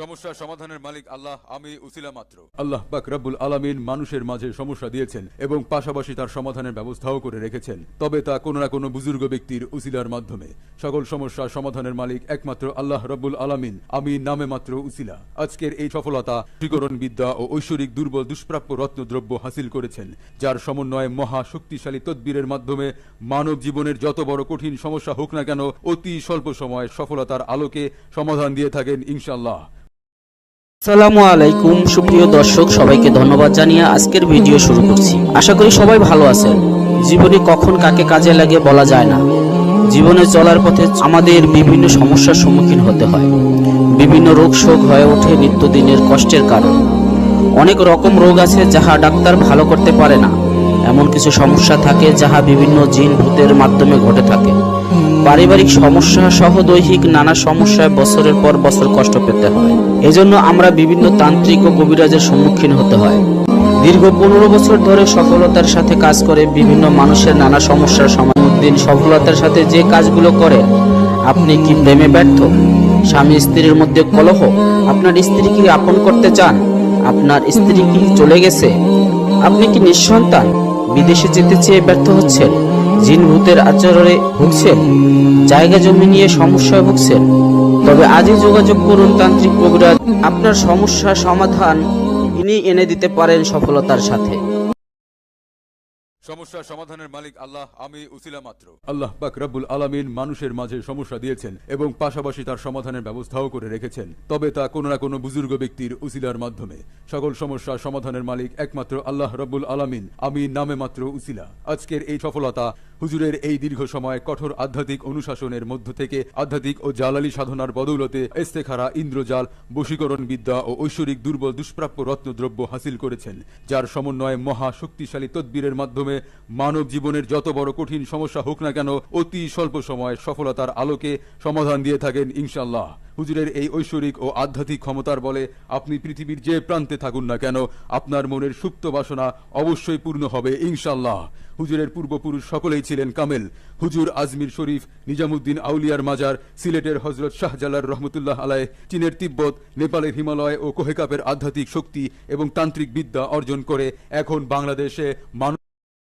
সমস্যা সমাধানের মালিক আল্লাহ, আমি উসিলা মাত্র। আল্লাহ রব্বুল আলামিন মানুষের মাঝে সমস্যা দিয়েছেন এবং পাশাপাশি তার সমাধানের ব্যবস্থাও করে রেখেছেন। তবে তা কোনো না কোনো বুজুর্গ ব্যক্তির উসিলার মাধ্যমে। সকল সমস্যা সমাধানের মালিক একমাত্র আল্লাহ রব্বুল আলামিন, আমি নামে মাত্র উসিলা। আজকের এই সফলতা বিদ্যা ও ঐশ্বরিক দুর্বল দুষ্প্রাপ্য রত্নদ্রব্য হাসিল করেছেন, যার সমন্বয়ে মহা শক্তিশালী তদ্বীরের মাধ্যমে মানব জীবনের যত বড় কঠিন সমস্যা হোক না কেন, অতি স্বল্প সময়ে সফলতার আলোকে সমাধান দিয়ে থাকেন ইনশাল্লাহ আসসালামু আলাইকুম, সুপ্রিয় দর্শক, সবাইকে ধন্যবাদ জানিয়ে আজকের ভিডিও শুরু করছি। আশা করি সবাই ভালো আছেন। জীবনে কখন কাকে কাজে লাগে বলা যায় না। জীবনে চলার পথে আমাদের বিভিন্ন সমস্যার সম্মুখীন হতে হয়। বিভিন্ন রোগ শোক হয়ে ওঠে নিত্যদিনের কষ্টের কারণ। অনেক রকম রোগ আছে যাহা ডাক্তার ভালো করতে পারে না। এমন কিছু সমস্যা থাকে যাহা বিভিন্ন জিন ভূতের মাধ্যমে ঘটে থাকে। পারিবারিক সমস্যা সহ দৈহিক নানা সমস্যায় বছরের পর বছর কষ্ট পেতে হয়। এজন্য আমরা বিভিন্ন তান্ত্রিক ও কবিরাজের সম্মুখীন হতে হয়। দীর্ঘ পনেরো বছর ধরে সফলতার সাথে কাজ করে বিভিন্ন মানুষের নানা সমস্যার সমাধান, সফলতার সাথে যে কাজগুলো করে, আপনি কি প্রেমে ব্যর্থ? স্বামী স্ত্রীর মধ্যে কলহ? আপনার স্ত্রী কি আপন করতে চান? আপনার স্ত্রী কি চলে গেছে? আপনি কি নিঃসন্তান? বিদেশে যেতে চেয়ে ব্যর্থ হচ্ছেন? জিন ভূতের আচরণে ভুগছেন, জায়গা জমি নিয়ে সমস্যায় ভুগছেন। তবে আজই যোগাযোগ করুন তান্ত্রিক কবিরাজ আপনার সমস্যা সমাধান ইনি এনে দিতে পারেন সফলতার সাথে। সমস্যা সমাধানের মালিক আল্লাহ, আমি উসিলা মাত্র। আল্লাহ পাক রব্বুল আলামিন মানুষের মাঝে সমস্যা দিয়েছেন এবং পাশাপাশি তার সমাধানের ব্যবস্থাও করে রেখেছেন। তবে তা কোনো না কোনো বুজুর্গ ব্যক্তির উসিলার মাধ্যমে। সকল সমস্যা সমাধানের মালিক একমাত্র আল্লাহ রব্বুল আলামিন। আমি নামে মাত্র উসিলা। আজকের এই সফলতা হুজুরের এই দীর্ঘ সময় কঠোর আধ্যাত্মিক অনুশাসনের মধ্য থেকে আধ্যাত্মিক ও জালালি সাধনার বদৌলতে এস্তেখারা ইন্দ্রজাল বশীকরণ বিদ্যা ও ঐশ্বরিক দুর্বল দুষ্প্রাপ্য রত্নদ্রব্য হাসিল করেছেন, যার সমন্বয়ে মহা শক্তিশালী তদ্বীরের মাধ্যমে মানব জীবনের যত বড় কঠিন সমস্যা হোক না কেন অতি স্বল্প সময়ে সফলতার আলোকে সমাধান দিয়ে থাকেন ইনশাল্লাহ হুজুরের এই ঐশ্বরিক ও আধ্যাত্মিক ক্ষমতার বলে আপনি পৃথিবীর যে প্রান্তে থাকুন না কেন, আপনার মনের সুপ্ত বাসনা অবশ্যই পূর্ণ হবে ইনশাল্লাহ হুজুরের পূর্বপুরুষ সকলেই ছিলেন কামেল। হুজুর আজমির শরীফ, নিজামুদ্দিন আউলিয়ার মাজার, সিলেটের হজরত শাহজালাল রহমতুল্লাহ আলায় চীনের তিব্বত, নেপালের হিমালয় ও কোহেকাপের আধ্যাত্মিক শক্তি এবং তান্ত্রিক বিদ্যা অর্জন করে এখন বাংলাদেশে মানব